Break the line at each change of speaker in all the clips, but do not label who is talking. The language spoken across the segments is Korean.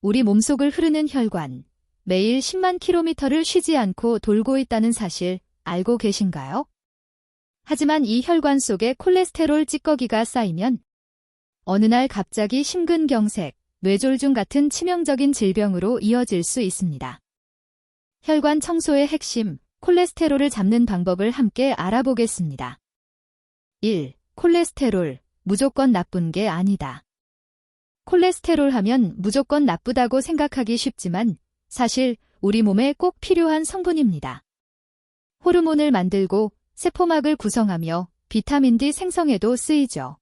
우리 몸속을 흐르는 혈관, 매일 10만 킬로미터를 쉬지 않고 돌고 있다는 사실 알고 계신가요? 하지만 이 혈관 속에 콜레스테롤 찌꺼기가 쌓이면 어느 날 갑자기 심근경색, 뇌졸중 같은 치명적인 질병으로 이어질 수 있습니다. 혈관 청소의 핵심, 콜레스테롤을 잡는 방법을 함께 알아보겠습니다. 1. 콜레스테롤, 무조건 나쁜 게 아니다. 콜레스테롤 하면 무조건 나쁘다고 생각하기 쉽지만 사실 우리 몸에 꼭 필요한 성분입니다. 호르몬을 만들고 세포막을 구성하며 비타민 D 생성에도 쓰이죠.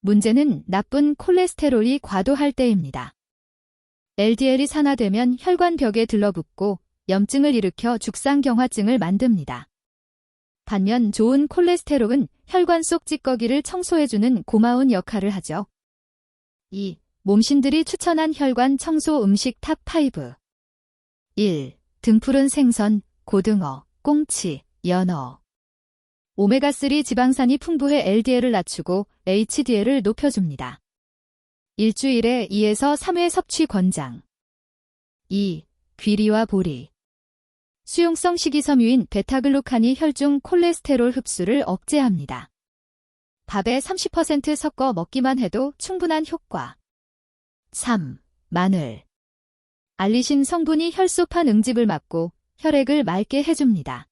문제는 나쁜 콜레스테롤이 과도할 때입니다. LDL이 산화되면 혈관벽에 들러붙고 염증을 일으켜 죽상경화증을 만듭니다. 반면 좋은 콜레스테롤은 혈관 속 찌꺼기를 청소해주는 고마운 역할을 하죠. 2. 몸신들이 추천한 혈관 청소 음식 탑5 1. 등푸른 생선, 고등어, 꽁치, 연어 오메가3 지방산이 풍부해 LDL을 낮추고 HDL을 높여줍니다. 일주일에 2에서 3회 섭취 권장 2. 귀리와 보리 수용성 식이섬유인 베타글루칸이 혈중 콜레스테롤 흡수를 억제합니다. 밥에 30% 섞어 먹기만 해도 충분한 효과. 3. 마늘. 알리신 성분이 혈소판 응집을 막고 혈액을 맑게 해줍니다.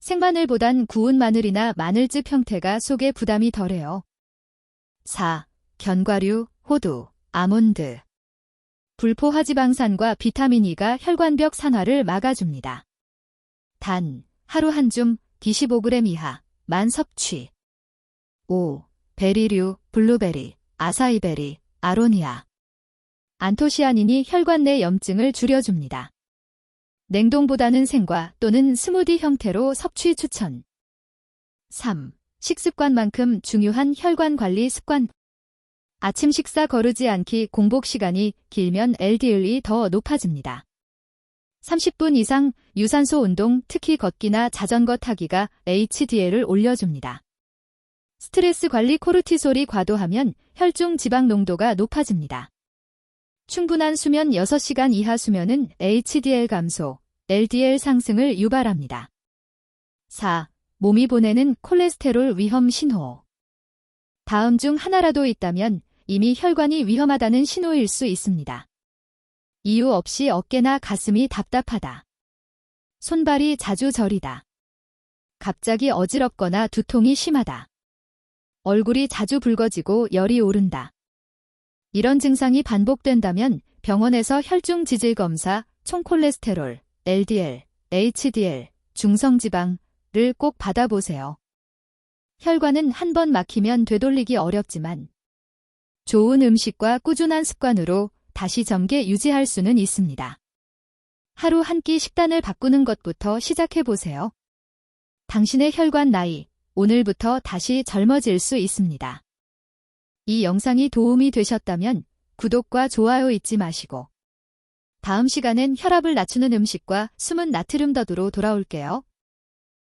생마늘보단 구운 마늘이나 마늘즙 형태가 속에 부담이 덜해요. 4. 견과류, 호두, 아몬드. 불포화지방산과 비타민 E가 혈관벽 산화를 막아줍니다. 단, 하루 한 줌, 25g 이하, 만 섭취. 5. 베리류, 블루베리, 아사이베리, 아로니아. 안토시아닌이 혈관 내 염증을 줄여줍니다. 냉동보다는 생과 또는 스무디 형태로 섭취 추천. 3. 식습관만큼 중요한 혈관 관리 습관. 아침 식사 거르지 않기 공복 시간이 길면 LDL이 더 높아집니다. 30분 이상 유산소 운동, 특히 걷기나 자전거 타기가 HDL을 올려줍니다. 스트레스 관리 코르티솔이 과도하면 혈중 지방 농도가 높아집니다. 충분한 수면 6시간 이하 수면은 HDL 감소, LDL 상승을 유발합니다. 4. 몸이 보내는 콜레스테롤 위험 신호. 다음 중 하나라도 있다면 이미 혈관이 위험하다는 신호일 수 있습니다. 이유 없이 어깨나 가슴이 답답하다. 손발이 자주 저리다. 갑자기 어지럽거나 두통이 심하다. 얼굴이 자주 붉어지고 열이 오른다. 이런 증상이 반복된다면 병원에서 혈중 지질 검사, 총콜레스테롤, LDL, HDL, 중성지방을 꼭 받아보세요. 혈관은 한 번 막히면 되돌리기 어렵지만 좋은 음식과 꾸준한 습관으로 다시 점개 유지할 수는 있습니다. 하루 한 끼 식단을 바꾸는 것부터 시작해보세요. 당신의 혈관 나이, 오늘부터 다시 젊어질 수 있습니다. 이 영상이 도움이 되셨다면 구독과 좋아요 잊지 마시고 다음 시간엔 혈압을 낮추는 음식과 숨은 나트륨 더드로 돌아올게요.